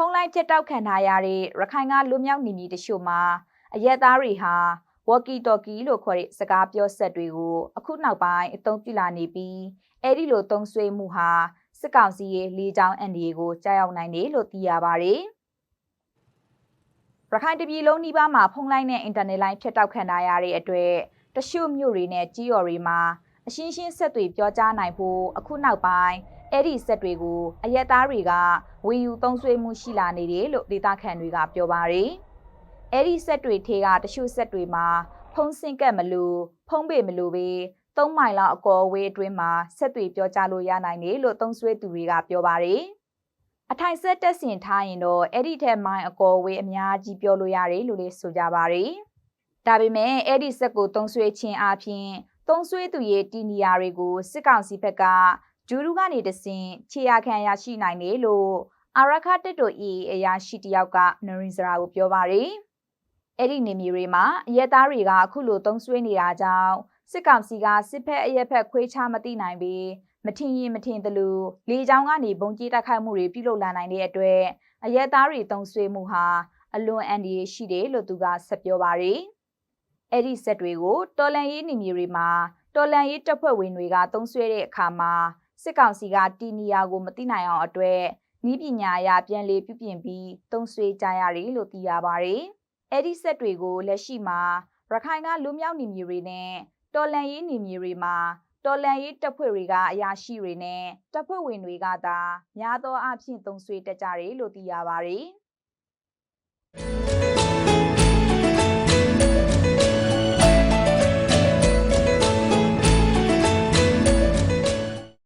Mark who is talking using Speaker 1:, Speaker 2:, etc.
Speaker 1: ဖုံးလိုက်ချက်တောက်ခံထားရတဲ့ရခိုင်ကလူမျိုးနေမည်တချို့မှာအရက်သားတွေဟာဝက်ကီတော်ကီလို့ခေါ်တဲ့စကားပြောဆက်တွေကိုအခုနောက်ပိုင်းအသုံးပြုလာနေပြီးအဲ့ဒီလိုသုံးဆွေးမှုဟာစစ်ကောင်စီရဲ့လေကြောင်းအန်ဒီကိုကြားရောက်နိုင်တယ်လို့သိရပါတယ်။ရခိုင်တပြည်လုံးနှိပါမှာဖုံးလိုက်တဲ့အင်တာနက်လိုင်းဖြတ်တောက်ခံထားရတဲ့အတွက်တချို့မြို့တွေနဲ့ကြီးရော်တွေမှာအရှင်းရှင်းဆက်တွေပြောကြားနိုင်ဖို့အခုနောက်ပိုင်း အဲ့ဒီဆက်တွေကိုအရက်သားတွေကဝေယူသုံးဆွေးမှုရှိလာနေတယ်လို့ဒေသခံတွေကပြောပါတယ်။အဲ့ဒီဆက်တွေထေကတချို့ဆက်တွေမှာဖုံးစင်ကက်မလို့ဖုံးပေမလို့ပဲ3မိုင်လောက်အကောအဝေးအတွင်းမှာဆက်တွေပြောကြားလို့ရနိုင်တယ်လို့သုံးဆွေးသူတွေကပြောပါတယ်။အထိုင်ဆက်တက်ဆင်ထားရင်တော့အဲ့ဒီထက်မိုင်အကောအဝေးအများကြီးပြောလို့ရတယ်လို့လည်းဆိုကြပါတယ်။ဒါပေမဲ့အဲ့ဒီဆက်ကိုသုံးဆွေးခြင်းအပြင်သုံးဆွေးသူရဲ့တီနီယာတွေကိုစစ်ကောင်စီဘက်က ဂျူရူကနေတဆင်ခြေရခံရရှိနိုင်တယ်လို့အာရခတက်တိုအီအရာရှိတယောက်ကနရင်စရာကိုပြောပါတယ်။အဲ့ဒီနေမြေတွေမှာအရက်သားတွေကအခုလိုသုံးဆွေးနေတာကြောင့်စစ်ကောင်စီကစစ်ဖက်အရက်ဖက်ခွေးချမသိနိုင်ပြီးမထင်ရင်မထင်သလိုလေကြောင်းကနေဘုံကြီးတိုက်ခိုက်မှုတွေပြုလုပ်လာနိုင်တဲ့အတွက်အရက်သားတွေသုံးဆွေးမှုဟာအလွန်အန္တရာယ်ရှိတယ်လို့သူကဆက်ပြောပါတယ်။အဲ့ဒီဆက်တွေကိုတော်လန်ရေးနေမြေတွေမှာတော်လန်ရေးတပ်ဖွဲ့ဝင်တွေကသုံးဆွဲတဲ့အခါမှာ စစ်ကောင်စီကတီနီယာကိုမသိနိုင်အောင်အတွက်ဤပညာအရပြန်လေပြုပြင်ပြီးသုံးဆွဲကြရတယ်လို့သိရပါတယ်။အဲ့ဒီဆက်တွေကိုလက်ရှိမှာရခိုင်ကလူမျိုးနေမြေတွေနဲ့တော်လန်ရေးနေမြေတွေမှာတော်လန်ရေးတပ်ဖွဲ့တွေကအရာရှိတွေနဲ့တပ်ဖွဲ့ဝင်တွေကသာများသောအားဖြင့်သုံးဆွဲတက်ကြတယ်လို့သိရပါတယ်။